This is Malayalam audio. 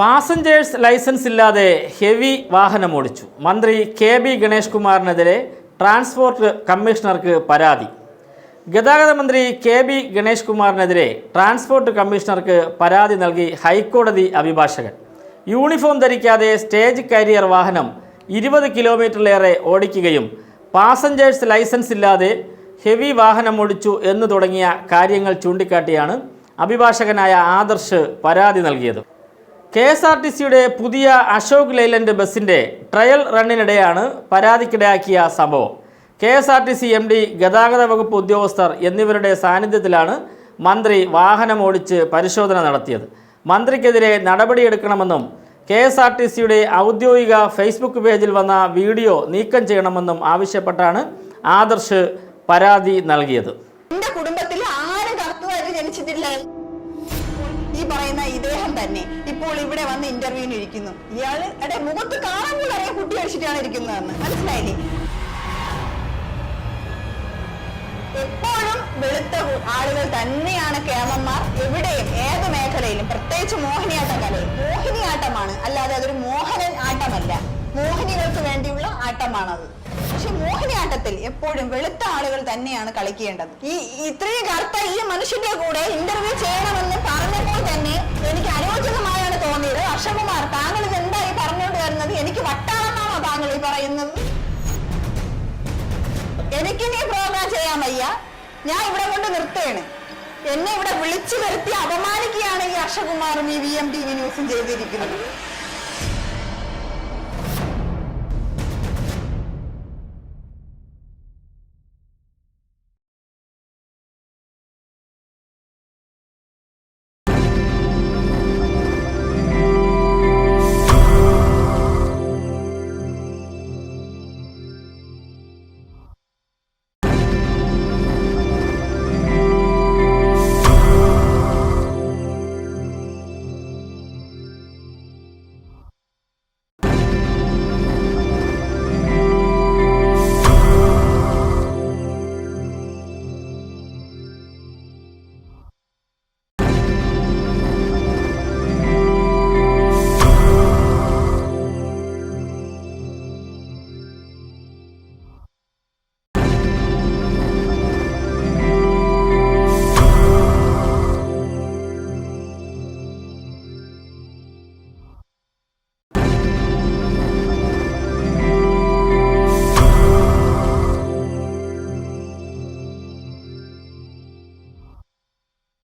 പാസഞ്ചേഴ്സ് ലൈസൻസ് ഇല്ലാതെ ഹെവി വാഹനം ഓടിച്ചു. മന്ത്രി കെ ബി ഗണേഷ് കുമാറിനെതിരെ ട്രാൻസ്പോർട്ട് കമ്മീഷണർക്ക് പരാതി. ഗതാഗത മന്ത്രി കെ ബി ഗണേഷ് കുമാറിനെതിരെ ട്രാൻസ്പോർട്ട് കമ്മീഷണർക്ക് പരാതി നൽകി ഹൈക്കോടതി അഭിഭാഷകൻ. യൂണിഫോം ധരിക്കാതെ സ്റ്റേജ് കാരിയർ വാഹനം ഇരുപത് കിലോമീറ്ററിലേറെ ഓടിക്കുകയും പാസഞ്ചേഴ്സ് ലൈസൻസ് ഇല്ലാതെ ഹെവി വാഹനം ഓടിച്ചു എന്ന് തുടങ്ങിയ കാര്യങ്ങൾ ചൂണ്ടിക്കാട്ടിയാണ് അഭിഭാഷകനായ ആദർശ് പരാതി നൽകിയത്. കെ എസ് ആർ ടി സിയുടെ പുതിയ അശോക് ലൈലൻഡ് ബസിന്റെ ട്രയൽ റണ്ണിനിടെയാണ് പരാതിക്കിടയാക്കിയ സംഭവം. K S R T C M D ഗതാഗത വകുപ്പ് ഉദ്യോഗസ്ഥർ എന്നിവരുടെ സാന്നിധ്യത്തിലാണ് മന്ത്രി വാഹനം ഓടിച്ച് പരിശോധന നടത്തിയത്. മന്ത്രിക്കെതിരെ നടപടിയെടുക്കണമെന്നും കെ എസ് ആർ ടി സിയുടെ ഔദ്യോഗിക ഫേസ്ബുക്ക് പേജിൽ വന്ന വീഡിയോ നീക്കം ചെയ്യണമെന്നും ആവശ്യപ്പെട്ടാണ് ആദർശ് പരാതി നൽകിയത്. കുടുംബത്തിൽ ആരും ജനിച്ചിട്ടില്ല. ഈ പറയുന്ന ഇദ്ദേഹം തന്നെ. ഇപ്പോൾ ഇവിടെ വന്ന് ഇന്റർവ്യൂവിന് ഇരിക്കുന്നു. ഇയാൾ എടെ മുഖത്ത് കാണുമ്പോൾ അറിയാം കുട്ടി അടിച്ചിട്ടാണ് ഇരിക്കുന്നതെന്ന്. മനസ്സിലായില്ലേ? എപ്പോഴും വെളുത്ത ആളുകൾ തന്നെയാണ് കേമന്മാർ എവിടെയും ഏത് മേഖലയിലും പ്രത്യേകിച്ച് മോഹിനിയാട്ട കലയിൽ. മോഹിനിയാട്ടമാണ്. അല്ലാതെ അതൊരു മോഹനൻ ആട്ടമല്ല. മോഹിനികൾക്ക് വേണ്ടിയുള്ള ആട്ടമാണത്. പക്ഷെ മോഹിനിയാട്ടത്തിൽ എപ്പോഴും വെളുത്ത ആളുകൾ തന്നെയാണ് കളിക്കേണ്ടത്. ഈ ഇത്രയും കറുത്ത ഈ മനുഷ്യന്റെ കൂടെ ഇന്റർവ്യൂ ചെയ്യണമെന്ന് പറഞ്ഞപ്പോൾ തന്നെ പറയുന്നത്? എനിക്ക് നീ പ്രോഗ്രാം ചെയ്യാൻ വയ്യ. ഞാൻ ഇവിടെ കൊണ്ട് നിർത്തുകയാണ്. എന്നെ ഇവിടെ വിളിച്ചു വരുത്തി അപമാനിക്കുകയാണ് ഈ അക്ഷകുമാറും ഈ വി എം ടി വി ന്യൂസും ചെയ്തിരിക്കുന്നത്.